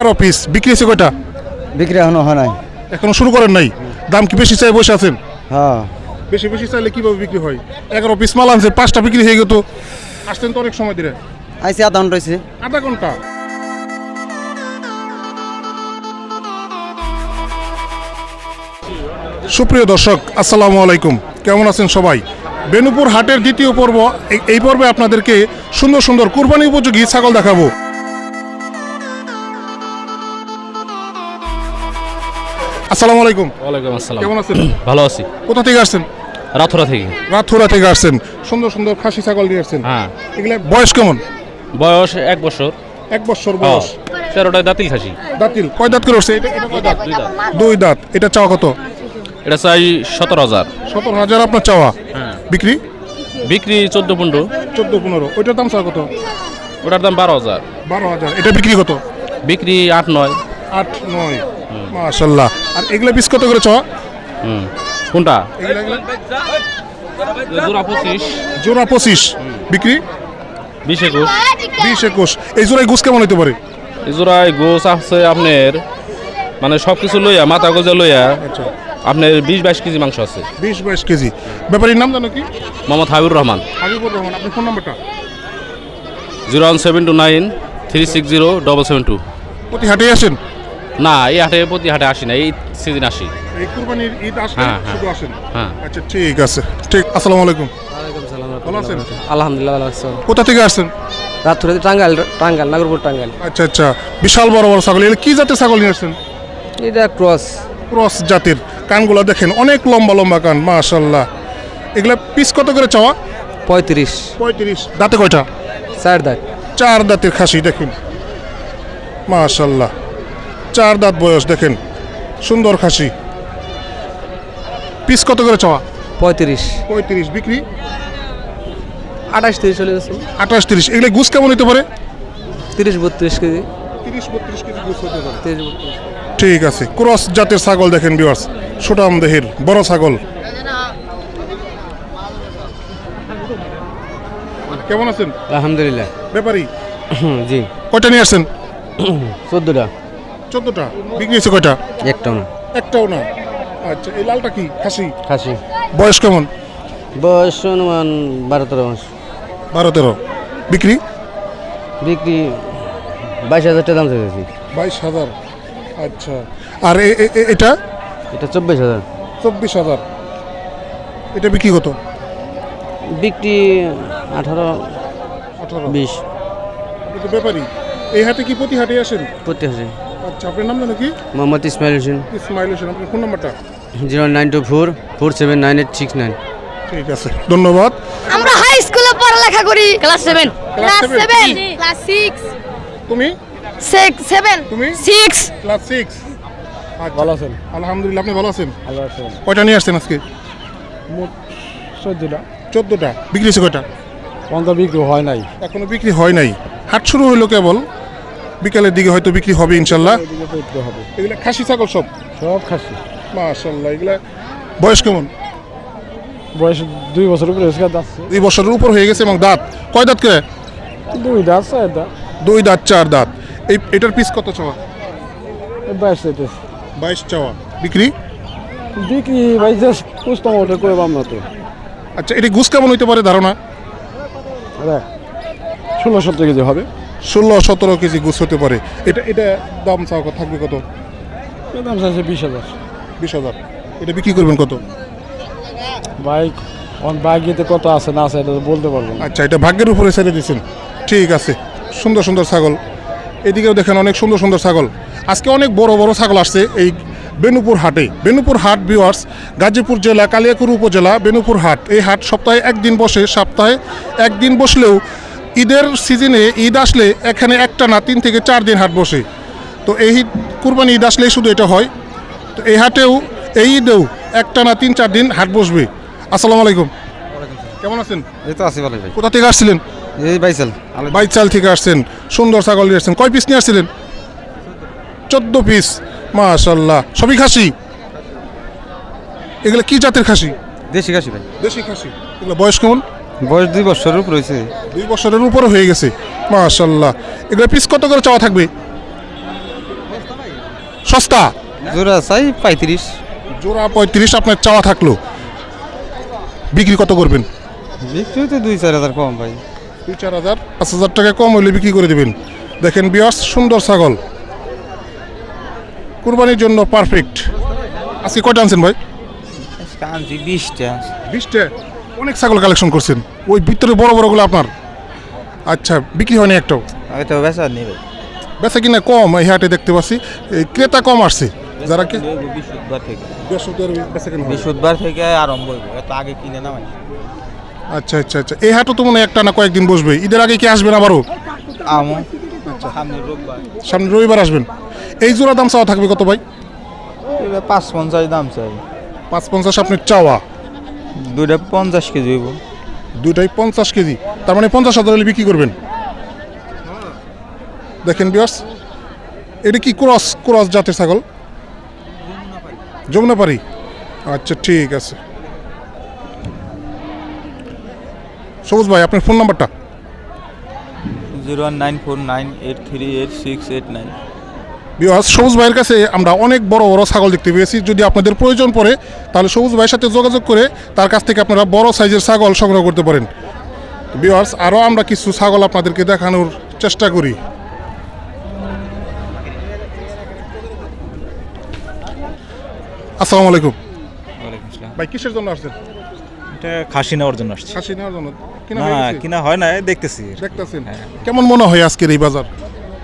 এগারো পিস বিক্রি হয়েছে কয়টা? বিক্রি এখনও হয় নাই। এখনও শুরু করেন নাই? দাম কি বেশি চাই বসে আছেন? হ্যাঁ। বেশি বেশি চাইলে কীভাবে বিক্রি হয়? এগারো পিস মাল আনছে পাঁচটা বিক্রি হয়ে গেত আসতেন তো অনেক সময় আইসি আধা ঘণ্টা হয়েছে আধা ঘণ্টা? সুপ্রিয় দর্শক আসসালামু আলাইকুম। কেমন আছেন সবাই? বেনুপুর হাটের দ্বিতীয় পর্ব এই পর্বে আপনাদেরকে সুন্দর সুন্দর কুরবানি উপযোগী ছাগল দেখাবো। আসসালামু আলাইকুম। ওয়ালাইকুম আসসালাম। কেমন আছেন? ভালো আছি। কোথা থেকে আসছেন? রাথুরা থেকে। রাথুরা থেকে আসছেন। সুন্দর সুন্দর খাসি ছাগল নিয়ে আসছেন। হ্যাঁ। এগুলা বয়স কেমন? বয়স এক বছর। এক বছর বয়স। তেরোটায় দাঁতিল খাসি। দাঁতিল। কয় দাঁত করে উঠছে? এটা কয় দাঁত। দুই দাঁত। এটা চাওয়া কত? এটা চাই সতেরো হাজার। সতেরো হাজার আপনার চাওয়া? হ্যাঁ। বিক্রি? বিক্রি চোদ্দ পনেরো। চোদ্দ পনেরো। ওইটার দাম চাওয়া কত? ওটার দাম বারো হাজার। বারো হাজার। এটা বিক্রি কত? বিক্রি আট নয়। আট নয়। মাশাল্লাহ আর এগুলা পিস কত করে চাওয়া হুম। কোনটা? জোড়া পঁচিশ। জোড়া পঁচিশ। বিক্রি? বিশ একুশ। বিশ একুশ। এই জোড়ায় গুছ কেমন হতে পারে? এই জোড়ায় গোছ আছে আপনার মানে সব কিছু লইয়া মাথা গোজা লইয়া আচ্ছা। আপনার বিশ বাইশ কেজি মাংস আছে। বিশ বাইশ কেজি। ব্যাপারীর নাম জানো কি? মোহাম্মদ হাবিবুর রহমান। হাবিবুর রহমান। আপনার ফোন নাম্বারটা? Zero one seven two nine three six zero double seven two. প্রতি হাটে আসেন। না এই হাটে প্রতি হাটে আসি না এই সিজন আসি। এই কুরবানির ঈদ আসলে হ্যাঁ, হ্যাঁ। শুধু আসেন? হ্যাঁ। আচ্ছা ঠিক আছে। ঠিক আসসালামু আলাইকুম। ভালো আছেন? আলহামদুলিল্লাহ ভালো আছো কোথা থেকে আসছেন? রাত্রে টাঙ্গাইল টাঙ্গাইল নাগরপুর টাঙ্গাইল। আচ্ছা আচ্ছা। বিশাল বড় বড় ছাগল। এগুলো কি জাতের ছাগল নিয়ে আসছেন? এটা ক্রস। ক্রস জাতের। কানগুলো দেখেন অনেক লম্বা লম্বা কান মাশাল্লাহ এগুলা পিস কত করে চাওয়া? পঁয়ত্রিশ। পঁয়ত্রিশ। দাঁতে কয়টা? চার দাঁত। চার দাঁতের খাসি দেখেন। মাশাল্লাহ চার দাঁত বয়স দেখেন। সুন্দর খাসি। পিস কত করে চাওয়া? পঁয়ত্রিশ। পঁয়ত্রিশ বিক্রি? আঠাশ তিরিশ চলে গেছে। আঠাশ তিরিশ। এগুলো গুছ কেমন হতে পারে? তিরিশ বত্রিশ কেজি। তিরিশ বত্রিশ কেজি গুছ হতে পারে। তিরিশ বত্রিশ ঠিক আছে। ক্রস জাতের ছাগল দেখেন বিওয়ার্স সুটাম দেহের বড় ছাগল। কেমন আছেন? আলহামদুলিল্লাহ। ব্যাপারী? জি। কয়টা নিয়ে আসছেন? চোদ্দোটা। চোদ্দটা? বিক্রি হয়েছে কয়টা? একটা না। একটাও না। আচ্ছা এই লালটা কি? খাসি? খাসি। বয়স কেমন? বয়স অনুমান বারো তেরো মাস। বারো তেরো বিক্রি? বিক্রি বাইশ হাজার টাকা দাম চাইছি বাইশ হাজার। আচ্ছা। আর এটা? এটা চব্বিশ হাজার। চব্বিশ হাজার। এটা বিক্রি কত? বিক্রি আঠারো আঠারো। বিশ। ব্যাপারী। এই হাটে কি প্রতি হাটে আসেন? প্রতি হাজার আচ্ছা আপনার নাম জানো কি? মোহাম্মদ ইসমাইল হোসেন। ইসমাইল হোসেন আপনার ফোন নাম্বারটা? Zero nine two four four seven nine eight six nine. ঠিক আছে ধন্যবাদ। আমরা হাই স্কুলে পড়ালেখা করি। Class seven. Class seven? Class six তুমি? সিক্স সেভেন তুমি? সিক্স ক্লাস সিক্স ভালো আছেন? আলহামদুলিল্লাহ আপনি ভালো আছেন? ভালো আছেন। কয়টা নিয়ে আসছেন আজকে? মোট চোদ্দটা। চোদ্দোটা। বিক্রি হয়েছে কয়টা? পঞ্চাশ বিক্রি হয় নাই। এখনও বিক্রি হয় নাই। হাট শুরু হইল কেবল। বিকালের দিকে হয়তো বিক্রি হবে ইনশাল্লাহ। এগুলা খাসি ছাগল সব? সব খাসি। মাশাল্লাহ এগুলা বয়স কেমন? বয়স দুই বছর উপরে যাচ্ছে দুই বছরের উপর হয়ে গেছে এবং দাঁত? কয় দাঁত করে? দুই দাঁত চার দাঁত। দুই দাঁত চার দাঁত। এই এটার পিস কত চাওয়া? বাইশ বাইশ চাওয়া। বিক্রি? বিক্রি বাইশ পুস্তম ওটা করে আমরা তো। আচ্ছা এটি গুস কেমন হইতে পারে ধারণা? ষোলো সতেরো কেজি হবে। ষোলো সতেরো কেজি গুছ হতে পারে। এটা এটা দাম চাওয়া থাকবে কত? দাম চাইছে বিশ হাজার। বিশ হাজার। এটা বিক্রি করবেন কত? বাইক ইয়েতে কত আছে না আছে এটা বলতে পারব আচ্ছা এটা ভাগ্যের উপরে ছেড়ে দিয়েছেন। ঠিক আছে। সুন্দর সুন্দর ছাগল। এদিকেও দেখেন অনেক সুন্দর সুন্দর ছাগল। আজকে অনেক বড় বড় ছাগল আসছে এই বেনুপুর হাটে। বেনুপুর হাট ভিওয়ার্স গাজীপুর জেলা কালিয়াকুর উপজেলা বেনুপুর হাট। এই হাট সপ্তাহে একদিন বসে সপ্তাহে একদিন বসলেও ঈদের সিজনে ঈদ আসলে এখানে একটা না তিন থেকে চার দিন হাট বসে। তো এই ঈদ কুরবানি ঈদ আসলেই শুধু এটা হয়। তো এই হাটেও এই ঈদেও একটা না তিন চার দিন হাট বসবে। আসসালামু আলাইকুম। কেমন আছেন? এই তো আছি ভালো ভাই। কোথা থেকে আসছিলেন? এই বাইসাল। বাইচাল থেকে আসছেন। সুন্দর ছাগল নিয়ে আসছেন। কয় পিস নিয়ে আসছিলেন? চোদ্দ পিস মাশাল্লাহ সবই খাসি? এগুলো কি জাতের খাসি? দেশি খাসি ভাই। দেশি খাসি। এগুলো বয়স কেমন? বয়স দুই বছরের উপর হয়েছে। দুই বছরের উপরে হয়ে গেছে। মাশাল্লাহ এগুলো পিস কত করে চাওয়া থাকবে? সস্তা? জোড়া চাই পঁয়ত্রিশ। জোড়া পঁয়ত্রিশ আপনার চাওয়া থাকল। বিক্রি কত করবেন? বিক্রি তো দুই চার হাজার কম ভাই। দুই চার হাজার পাঁচ হাজার টাকা কম হলে বিক্রি করে দেবেন। দেখেন বিয়াস সুন্দর ছাগল। কুরবানির জন্য পারফেক্ট আজকে কয়টা আনছেন ভাই? আনছি বিশটা। বিশটা? অনেক ছাগল কালেকশন করছেন। ওই ভিতরে বড় বড়গুলো আপনার? আচ্ছা বিক্রি হয়নি একটাও? হয়তো বেচা নেবে। বেচা কিনা কম এই হাটে দেখতে পাচ্ছি। এই ক্রেতা কম আসছে। যারা কি বৃহস্পতিবার থেকে। বৃহস্পতিবার। থেকে আরম্ভ হইব। এত আগে কিনে না মানে আচ্ছা আচ্ছা আচ্ছা। এই হাটও তো মনে একটা না কয়েকদিন বসবে। ঈদের আগে কি আসবেন আবারও? আমো সামনে রোববার। আসবেন। এই জোড়া দাম চাওয়া থাকবে কত ভাই? পাঁচ পঞ্চাশ দাম চাই। পাঁচ পঞ্চাশ আপনার চাওয়া। দুইটা পঞ্চাশ কেজি হইব। দুইটাই পঞ্চাশ কেজি। তার মানে পঞ্চাশ হাজার হলে বিক্রি করবেন? দেখেন বিয়াস এটা কি ক্রস ক্রস জাতের ছাগল? যমুনাপাড়ি। আচ্ছা ঠিক আছে। সবুজ ভাই আপনার ফোন নাম্বারটা? Zero one nine four nine eight three eight six eight nine. বিয়াস সবুজ ভাইয়ের কাছে আমরা অনেক বড় বড় ছাগল দেখতে পেয়েছি। যদি আপনাদের প্রয়োজন পড়ে তাহলে সবুজ ভাইয়ের সাথে যোগাযোগ করে তার কাছ থেকে আপনারা বড় সাইজের ছাগল সংগ্রহ করতে পারেন। বিয়ার্স আরও আমরা কিছু ছাগল আপনাদেরকে দেখানোর চেষ্টা করি। আসসালামু আলাইকুম। ভাই কিসের জন্য আসছেন? এটা খাসি নেওয়ার জন্য আসছি। খাসি নেওয়ার জন্য। কিনা হয়ে? কিনা হয় না দেখতেছি। দেখতেছেন। কেমন মনে হয় আজকের এই বাজার?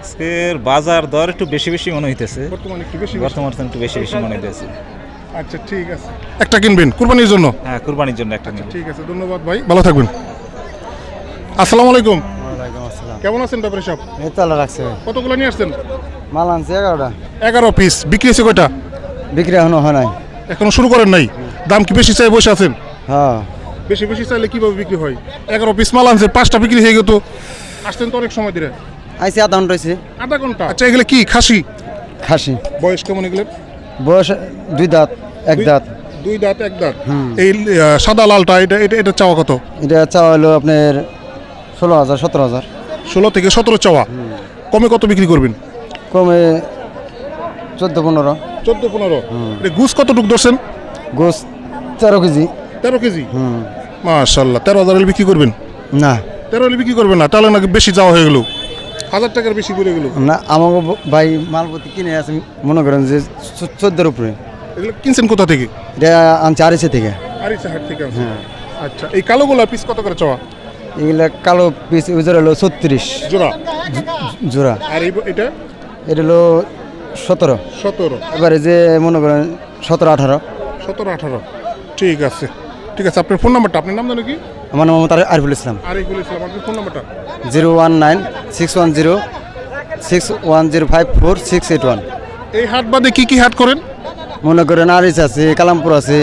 আজকের বাজার দর একটু বেশি বেশি মনে হইতেছে। বর্তমানে একটু বেশি বেশি। একটু বেশি বেশি মনে হইতেছে। আচ্ছা ঠিক আছে। একটা কিনবেন কুরবানির জন্য? হ্যাঁ কুরবানির জন্য একটা নিব ঠিক আছে ধন্যবাদ ভাই ভালো থাকবেন। আসসালামু আলাইকুম। কেমন আছেন ব্যাপারে সব রাখছে। কতগুলো নিয়ে আসছেন? মাল আনছে এগারোটা। এগারো পিস বিক্রি হয়েছে কয়টা? বিক্রি এখনও হয় নাই। এখনও শুরু করেন নাই? দাম কি বেশি চাই বসে আছেন? হ্যাঁ। বেশি বেশি চাইলে কীভাবে বিক্রি হয়? এগারো পিস মাল আনছে পাঁচটা বিক্রি হয়ে গেত আসতেন তো অনেক সময় ধরে। আইসি আধা ঘণ্টা হয়েছে আধা ঘণ্টা? আচ্ছা এগুলো কি? খাসি? খাসি। বয়স কেমন এগুলো বয়স দুই দাঁত এক দাঁত। দুই দাঁত এক দাঁত? এই সাদা লালটা এটা এটা এটা চাওয়া কত? এটা চাওয়া হলো আপনার ষোলো হাজার সতেরো হাজার। ষোলো থেকে সতেরো চাওয়া। কমে কত বিক্রি করবেন? কমে চোদ্দ পনেরো। চোদ্দ পনেরো? ঘুষ কত টুক ধরছেন? গোস তেরো কেজি। তেরো কেজি? হুম। মাশাল্লাহ তেরো হাজার হলে বিক্রি করবেন? না। তেরো হলে বিক্রি করবেন না তাহলে নাকি বেশি যাওয়া হয়ে গেল। হাজার টাকার বেশি করে গেল না আমাকে ভাই মালপতি কিনে আছে মনে করেন যে চোদ্দোর উপরে। এগুলো কিনছেন কোথা থেকে? এটা আনছে আড়াইশো থেকে। আরিসা হাট থেকে আনছেন। আচ্ছা এই কালোগুলা পিস কত করে চাওয়া? এগুলা কালো পিস ওজন হলো ছত্রিশ। জোড়া? জোড়া। আর এটা? এটা হলো সতেরো। সতেরো। এবারে যে মনে করেন সতেরো আঠারো। সতেরো আঠারো। ঠিক আছে। ঠিক আছে আপনার ফোন নাম্বারটা আপনার নাম জানো কি? আমার নাম মোহাম্মদ আরিফুল ইসলাম। আরিফুল ইসলাম আপনার ফোন নাম্বারটা zero one nine six one zero six one zero five four six eight one. এই হাট বাদে কী কী হাট করেন? মনে করেন আরিস আছে কালামপুর আছে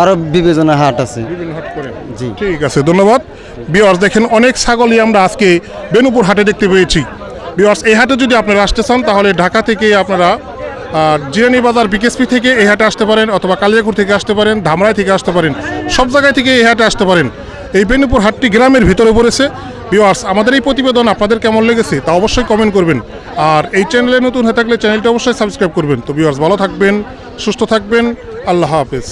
আরও বিবেচনা হাট আছে। বিভিন্ন হাট করেন। জি। ঠিক আছে ধন্যবাদ। বিওয়ার্স দেখেন অনেক ছাগলই আমরা আজকে বেনুপুর হাটে দেখতে পেয়েছি। বিওয়ার্স এই হাটে যদি আপনারা আসতে চান তাহলে ঢাকা থেকে আপনারা জিরানি বাজার বিকেএসপি থেকে এই হাটে আসতে পারেন অথবা কালিয়াকুর থেকে আসতে পারেন, ধামরাই থেকে আসতে পারেন, সব জায়গায় থেকে এই হাটে আসতে পারেন। এই বেনুপুর হাটটি গ্রামের ভিতরে পড়েছে। ভিওয়ার্স আমাদের এই প্রতিবেদন আপনাদের কেমন লেগেছে তা অবশ্যই কমেন্ট করবেন। আর এই চ্যানেলে নতুন হয়ে থাকলে চ্যানেলটি অবশ্যই সাবস্ক্রাইব করবেন। তো ভিওয়ার্স ভালো থাকবেন, সুস্থ থাকবেন, আল্লাহ হাফেজ।